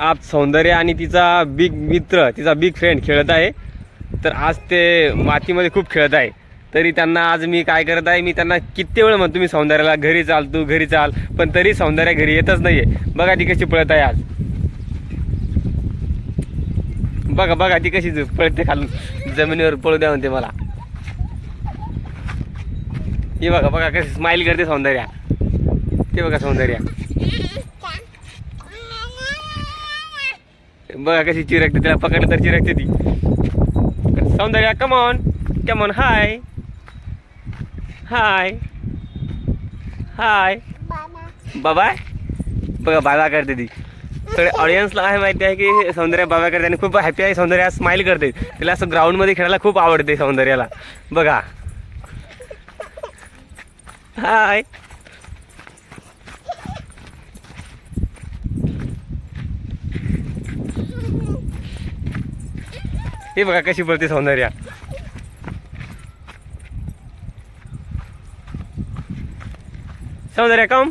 आज सौंदर्य आणि तिचा बिग मित्र तिचा बिग फ्रेंड खेळत आहे. तर आज ते मातीमध्ये खूप खेळत आहे. तरी त्यांना आज मी काय करत आहे मी त्यांना किती वेळ म्हणतो मी सौंदर्याला घरी चाल तू घरी चाल. पण तरी सौंदर्य घरी येतच नाही आहे बघा ती कशी पळत आहे आज. बघा बघा ती कशी पळते खालून. जमिनीवर पळू द्या म्हणते मला. हे बघा बघा कशी स्माईल करते सौंदर्या. ते बघा सौंदर्या. बघा कशी चिरकते त्याला पकडलं तर चिरकते ती. Soundarya come on come on hi hi hi बाबा. बघा बाबा करते ती. तर ऑडियन्सला आहे माहिती आहे की सौंदर्या बाबा करते आणि खूप हॅपी आहे. सौंदर्या स्माइल करते. तिला असं ग्राउंडमध्ये खेळायला खूप आवडते सौंदर्याला. बघा. हाय हे बघा कशी बोलते सौंदर्या. सौंदर्या कम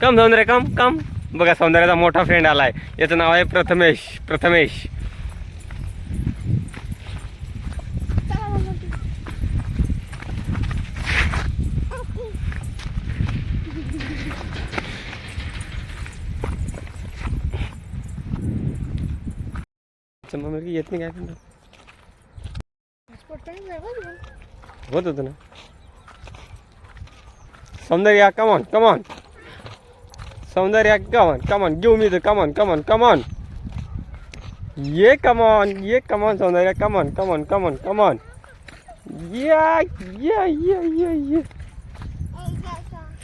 कम सौंदर्या कम कम बघा सौंदर्याचा मोठा फ्रेंड आलाय. याचं नाव आहे प्रथमेश प्रथमेश. मम्मी येत नाही काय करणार होत होतं ना Soundarya come on come on Soundarya come on come on give me the come on come on come on ये कमॉन ये come on Soundarya come on come on come on come on या या या या या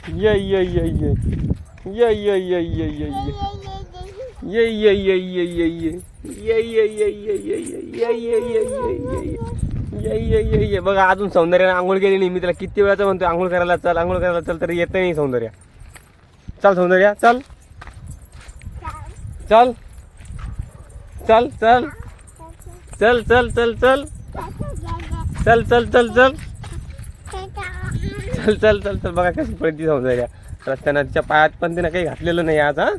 Yeah, yeah, yeah, yeah. Yeah, yeah, yeah, yeah, yeah, yeah. Yeah, yeah, yeah, yeah, yeah, yeah. ये ये ये ये ये ये ये ये बघा अजून सौंदर्याने आंघोळ केली नाही मी त्याला किती वेळाचं म्हणतो आंघोळ करायला चल आंघोळ करायला चल तरी येत नाही सौंदर्य चल सौंदर्या चल चल चल चल चल चल चल चल चल चल चल चल चल चल चल चल बघा कशी पडती सौंदर्या रस्त्यानं तिच्या पायात पण तिनं काही घातलेलं नाही आज हा